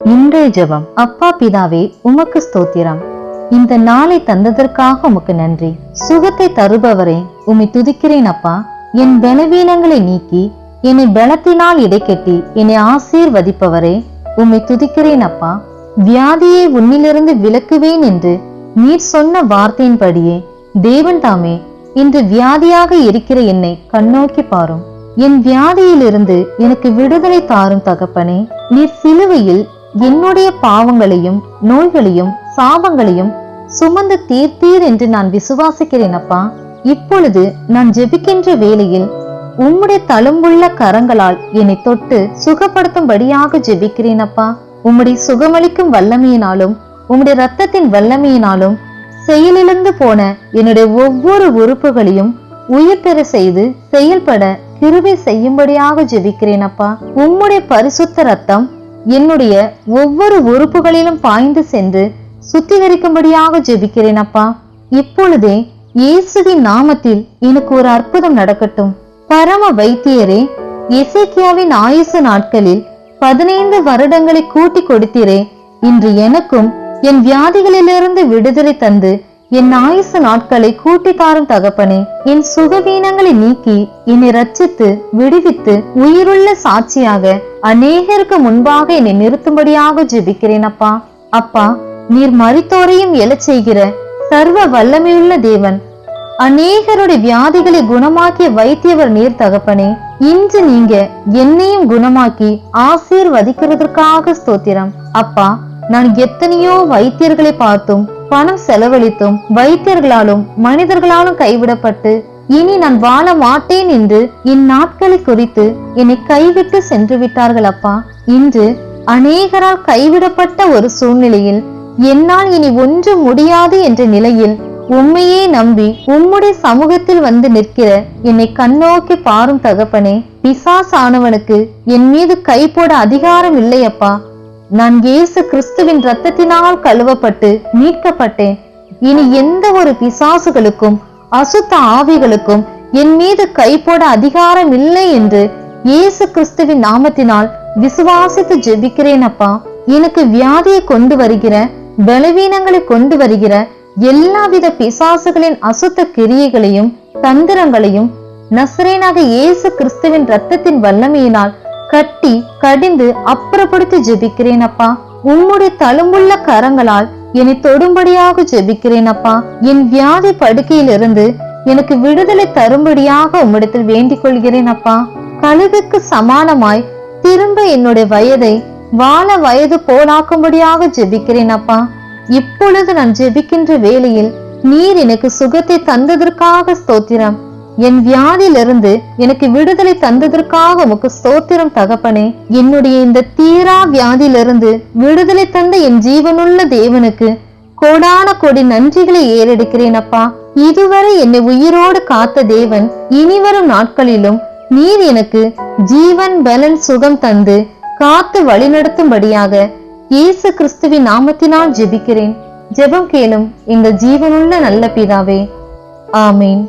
இன்றைய ஜெபம். அப்பா பிதாவே உமக்கு ஸ்தோத்திரம். இந்த நாளை தந்ததற்காக உமக்கு நன்றி. சுகத்தை தருபவரே உம்மை துதிக்கிறேன் அப்பா. என் பலவீனங்களை நீக்கி என்னை பலத்தினால் இடைக்கட்டி என்னை ஆசீர்வதிப்பவரே உம்மை துதிக்கிறேன் அப்பா. வியாதியை உன்னிலிருந்து விலக்குவேன் என்று நீர் சொன்ன வார்த்தையின்படியே தேவன் தாமே இன்று வியாதியாக இருக்கிற என்னை கண்ணோக்கி பாரும். என் வியாதியிலிருந்து எனக்கு விடுதலை தாரும் தகப்பனே நீர் சிலுவையில் என்னுடைய பாவங்களையும் நோய்களையும் சாபங்களையும் சுமந்து தீர்த்தீர் என்று நான் விசுவாசிக்கிறேன் அப்பா. இப்பொழுது நான் ஜெபிக்கின்ற வேளையில் உம்முடைய தழும்புள்ள கரங்களால் என்னை தொட்டு சுகப்படுத்தும்படியாக ஜெபிக்கிறேன் அப்பா. உம்முடைய சுகமளிக்கும் வல்லமையினாலும் உம்முடைய ரத்தத்தின் வல்லமையினாலும் செயலிழந்து போன என்னுடைய ஒவ்வொரு உறுப்புகளையும் உயிர் பெற செய்து செயல்பட கிருபை செய்யும்படியாக ஜெபிக்கிறேன் அப்பா. உம்முடைய பரிசுத்த ரத்தம் என்னுடைய ஒவ்வொரு உறுப்புகளிலும் பாய்ந்து சென்று சுத்திகரிக்கும்படியாக ஜெபிக்கிறேன் அப்பா. இப்பொழுதே இயேசுவின் நாமத்தில் எனக்கு ஒரு அற்புதம் நடக்கட்டும். பரம வைத்தியரே எசேக்கியாவின் ஆயுசு நாட்களில் பதினைந்து வருடங்களை கூட்டி கொடுத்தீரே. இன்று எனக்கும் என் வியாதிகளிலிருந்து விடுதலை தந்து என் ஆயுசு நாட்களை கூட்டி தாரும் தகப்பனே என் சுகவீனங்களை நீக்கி என்னை ரட்சித்து விடுவித்து உயிருள்ள சாட்சியாக அநேகருக்கு முன்பாக என்னை நிறுத்தும்படியாக ஜெபிக்கிறேன் அப்பா. அப்பா நீர் மறித்தோரையும் எழச் செய்கிற சர்வ வல்லமையுள்ள தேவன் அநேகருடைய வியாதிகளை குணமாக்கிய வைத்தியவர் நீர் தகப்பனே இன்று நீங்க என்னையும் குணமாக்கி ஆசீர்வதிக்கிறதற்காக ஸ்தோத்திரம். அப்பா நான் எத்தனையோ வைத்தியர்களை பார்த்தும் பணம் செலவழித்தும் வைத்தியர்களாலும் மனிதர்களாலும் கைவிடப்பட்டு இனி நான் வாழ மாட்டேன் என்று இந்நாட்களை குறித்து என்னை கைவிட்டு சென்று விட்டார்கள் அப்பா. இன்று அநேகரால் கைவிடப்பட்ட ஒரு சூழ்நிலையில் என்னால் இனி ஒன்றும் முடியாது என்ற நிலையில் உண்மையே நம்பி உம்முடைய சமூகத்தில் வந்து நிற்கிற என்னை கண்ணோக்கி பாரும் தகப்பனே பிசாசானவனுக்கு என் மீது கை போட அதிகாரம் இல்லையப்பா நான் இயேசு கிறிஸ்துவின் ரத்தத்தினால் கழுவப்பட்டு மீட்கப்பட்டேன். இனி எந்த ஒரு பிசாசுகளுக்கும் அசுத்த ஆவிகளுக்கும் என் மீது கை போட அதிகாரம் இல்லை என்று இயேசு கிறிஸ்துவின் நாமத்தினால் விசுவாசித்து ஜெபிக்கிறேன் அப்பா. எனக்கு வியாதியை கொண்டு வருகிற பலவீனங்களை கொண்டு வருகிற எல்லாவித பிசாசுகளின் அசுத்த கிரியைகளையும் தந்திரங்களையும் நசரேனாக இயேசு கிறிஸ்துவின் ரத்தத்தின் வல்லமையினால் கட்டி கடிந்து அப்புறப்படுத்தி ஜெபிக்கிறேன் அப்பா உம்முடைய தழும்புள்ள கரங்களால் என்னை தொடும்படியாக ஜெபிக்கிறேன் அப்பா என் வியாதி படுக்கையிலிருந்து எனக்கு விடுதலை தரும்படியாக உம்மிடத்தில் வேண்டிக் கொள்கிறேன் அப்பா கழுகுக்கு சமானமாய் திரும்ப என்னுடைய வயதை வாழ வயது போலாக்கும்படியாக ஜெபிக்கிறேன் அப்பா இப்பொழுது நான் ஜெபிக்கின்ற வேளையில் நீர் எனக்கு சுகத்தை தந்ததற்காக ஸ்தோத்திரம். என் வியாதியிலிருந்து எனக்கு விடுதலை தந்ததற்காக உமக்கு ஸ்தோத்திரம் தகப்பனே. என்னுடைய இந்த தீரா வியாதியிலிருந்து விடுதலை தந்த என் ஜீவனுள்ள தேவனுக்கு கோடான கோடி நன்றிகளை ஏறெடுக்கிறேன் அப்பா. இதுவரை என்னை உயிரோடு காத்த தேவன் இனிவரும் நாட்களிலும் நீர் எனக்கு ஜீவன் பலன் சுகம் தந்து காத்து வழிநடத்தும்படியாக இயேசு கிறிஸ்துவின் நாமத்தினால் ஜெபிக்கிறேன். ஜெபம் கேளும் எங்கள் ஜீவனுள்ள நல்ல பிதாவே. ஆமீன்.